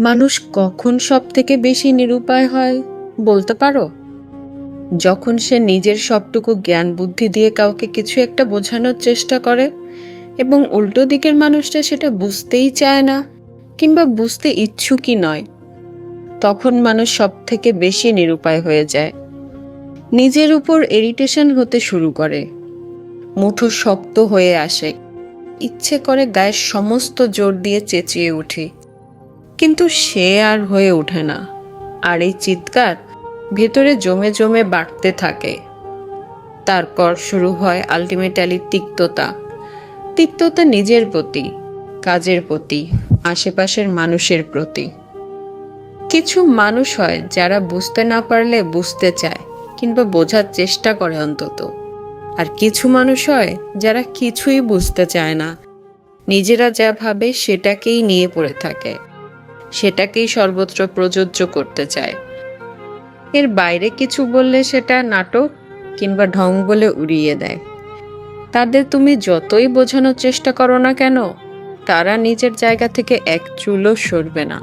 মানুষ কখন সব থেকে বেশি নিরুপায় হয়, বলতে পারো? যখন সে নিজের সবটুকু জ্ঞান বুদ্ধি দিয়ে কাউকে কিছু একটা বোঝানোর চেষ্টা করে এবং উল্টো দিকের মানুষটা সেটা বুঝতেই চায় না কিংবা বুঝতে ইচ্ছুকই নয়, তখন মানুষ সব থেকে বেশি নিরুপায় হয়ে যায়। নিজের উপর এরিটেশন হতে শুরু করে। মুঠো শক্ত হয়ে আসে। ইচ্ছে করে গায়ের সমস্ত জোর দিয়ে চেঁচিয়ে উঠি। কিন্তু সে আর হয়ে ওঠে না। আর এই চিৎকার ভেতরে জমে জমে বাড়তে থাকে। তারপর শুরু হয় আলটিমেটালি তিক্ততা। তিক্ততা নিজের প্রতি, কাজের প্রতি, আশেপাশের মানুষের প্রতি। কিছু মানুষ হয় যারা বুঝতে না পারলে বুঝতে চায় কিংবা বোঝার চেষ্টা করে অন্তত। আর কিছু মানুষ হয় যারা কিছুই বুঝতে চায় না। নিজেরা যা ভাবে সেটাকেই নিয়ে পড়ে থাকে। সেটাকেই সর্বত্র প্রযোজ্য করতে চায়। এর বাইরে কিছু বললে সেটা নাটক কিংবা ঢং বলে উড়িয়ে দেয়। তাদের তুমি যতই বোঝানোর চেষ্টা করো না কেন, তারা নিজের জায়গা থেকে এক চুলও সরবে না।